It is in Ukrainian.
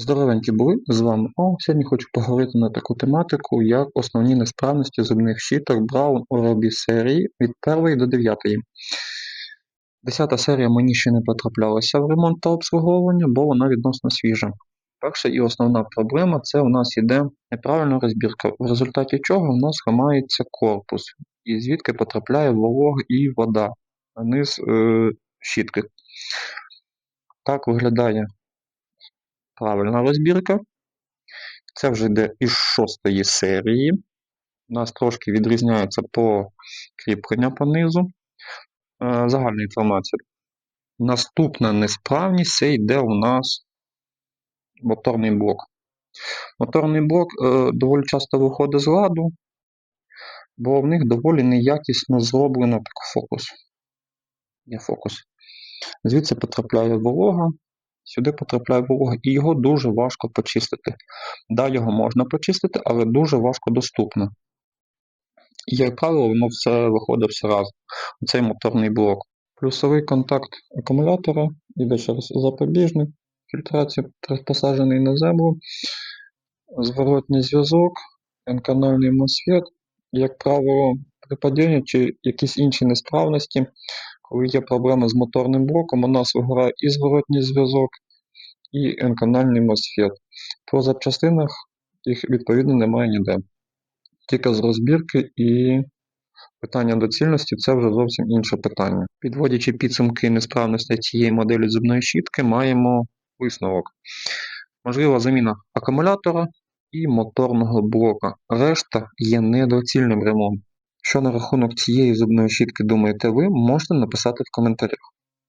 Здоровенькі були з вами. О, сьогодні хочу поговорити на таку тематику, як основні несправності зубних щіток Brown Oral-B серії від 1 до 9. Десята серія мені ще не потраплялася в ремонт та обслуговування, бо вона відносно свіжа. Перша і основна проблема це у нас іде неправильна розбірка, в результаті чого у нас ламається корпус, і звідки потрапляє волога і вода на низ е, щітки. Так виглядає правильна розбірка. Це вже йде із шостої серії. У нас трошки відрізняється по кріплення по низу. Е, Загальна інформація. Наступна несправність це йде у нас моторний блок. Моторний блок е, доволі часто виходить з ладу, бо в них доволі неякісно зроблено фокус. Є фокус. Звідси потрапляє волога, сюди потрапляє волога, і його дуже важко почистити. Да, його можна почистити, але дуже важко доступно. Як правило, воно все виходить все разом. Цей моторний блок. Плюсовий контакт акумулятора, іде через запобіжник, фільтрація посаджений на землю, зворотній зв'язок, N-канальний MOSFET. Як правило, при падінні чи якісь інші несправності, коли є проблеми з моторним блоком, у нас вигорає і зворотній зв'язок, і N-канальний MOSFET. По запчастинах їх відповідно немає ніде. Тільки з розбірки і питання доцільності це вже зовсім інше питання. Підводячи підсумки несправності цієї моделі зубної щітки, маємо висновок. Можлива заміна акумулятора і моторного блока. Решта є недоцільним ремонтом. Що на рахунок цієї зубної щітки думаєте ви, можете написати в коментарях.